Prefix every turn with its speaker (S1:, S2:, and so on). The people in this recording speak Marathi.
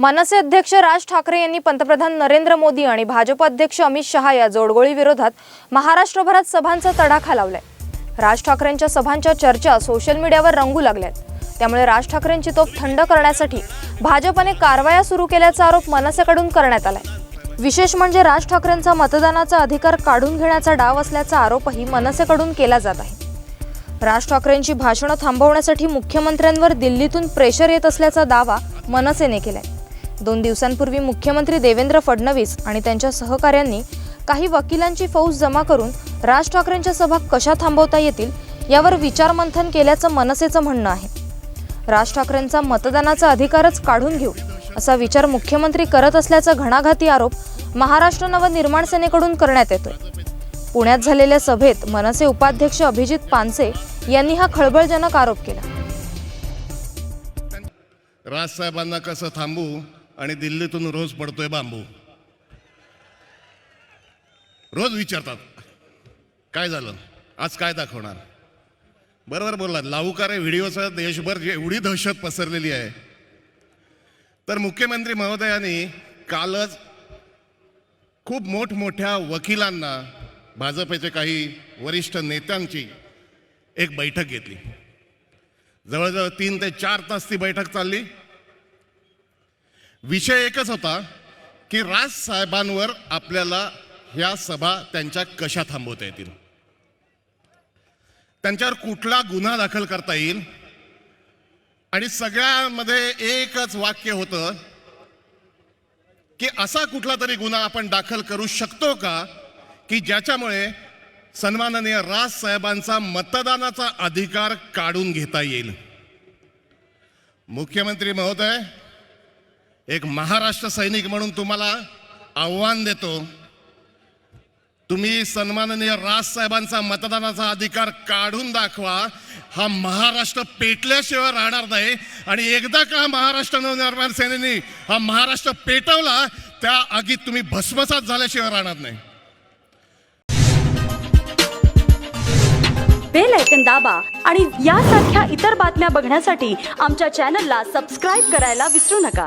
S1: मनसे अध्यक्ष राज ठाकरे यांनी पंतप्रधान नरेंद्र मोदी आणि भाजप अध्यक्ष अमित शहा या जोडगोळी विरोधात महाराष्ट्रभरात सभांचा तडाखा लावलाय. राज ठाकरेंच्या सभांच्या चर्चा सोशल मीडियावर रंगू लागल्यात. त्यामुळे राज ठाकरेंची तोफ थंड करण्यासाठी भाजपने कारवाया सुरू केल्याचा आरोप मनसेकडून करण्यात आलाय. विशेष म्हणजे राज ठाकरेंचा मतदानाचा अधिकार काढून घेण्याचा डाव असल्याचा आरोपही मनसेकडून केला जात आहे. राज ठाकरेंची भाषणं थांबवण्यासाठी मुख्यमंत्र्यांवर दिल्लीतून प्रेशर येत असल्याचा दावा मनसेने केलाय. दोन दिवसांपूर्वी मुख्यमंत्री देवेंद्र फडणवीस आणि त्यांच्या सहकाऱ्यांनी काही वकिलांची फौज जमा करून राज ठाकरेंच्या सभा कशा थांबवता येतील यावर विचारमंथन केल्याचं मनसेचं म्हणणं आहे. राज ठाकरेंचा मतदानाचा अधिकारच काढून घेऊ असा विचार मुख्यमंत्री करत असल्याचा घणाघाती आरोप महाराष्ट्र नवनिर्माण सेनेकडून करण्यात येतोय. पुण्यात झालेल्या सभेत मनसे उपाध्यक्ष अभिजित पानसे यांनी हा खळबळजनक आरोप केला.
S2: राजसाहेबांना कसं थांबू आणि दिल्लीतून रोज पडतोय बांबू. रोज विचारतात काय झालं? आज काय दाखवणार? बरोबर बोललात. लावूकार व्हिडिओचं देशभर एवढी दहशत पसरलेली आहे. तर मुख्यमंत्री महोदयांनी कालच खूप मोठमोठ्या वकिलांना भाजपचे काही वरिष्ठ नेत्यांची एक बैठक घेतली. जवळजवळ तीन ते चार तास ती बैठक चालली. विषय एकच होता की राज साहेबांवर आपल्याला ह्या सभा त्यांच्या कशा थांबवता येतील? त्यांच्यावर कुठला गुन्हा दाखल करता येईल? आणि सगळ्यामध्ये एकच वाक्य होतं की असा कुठला तरी गुन्हा आपण दाखल करू शकतो का? की ज्याच्यामुळे सन्माननीय राज साहेबांचा मतदानाचा अधिकार काढून घेता येईल? मुख्यमंत्री महोदय एक महाराष्ट्र सैनिक म्हणून तुम्हाला आव्हान देतो. तुम्ही सन्माननीय राज साहेबांचा मतदानाचा अधिकार काढून दाखवा. हा महाराष्ट्र पेटल्याशिवाय राहणार नाही. आणि एकदा का महाराष्ट्र नवनिर्माण सेनेने हा महाराष्ट्र पेटवला त्या आगीत तुम्ही भस्मसात झाल्याशिवाय राहणार नाही.
S3: बेल ऐकन दाबा आणि यासारख्या इतर बातम्या बघण्यासाठी आमच्या चॅनलला सबस्क्राईब करायला विसरू नका.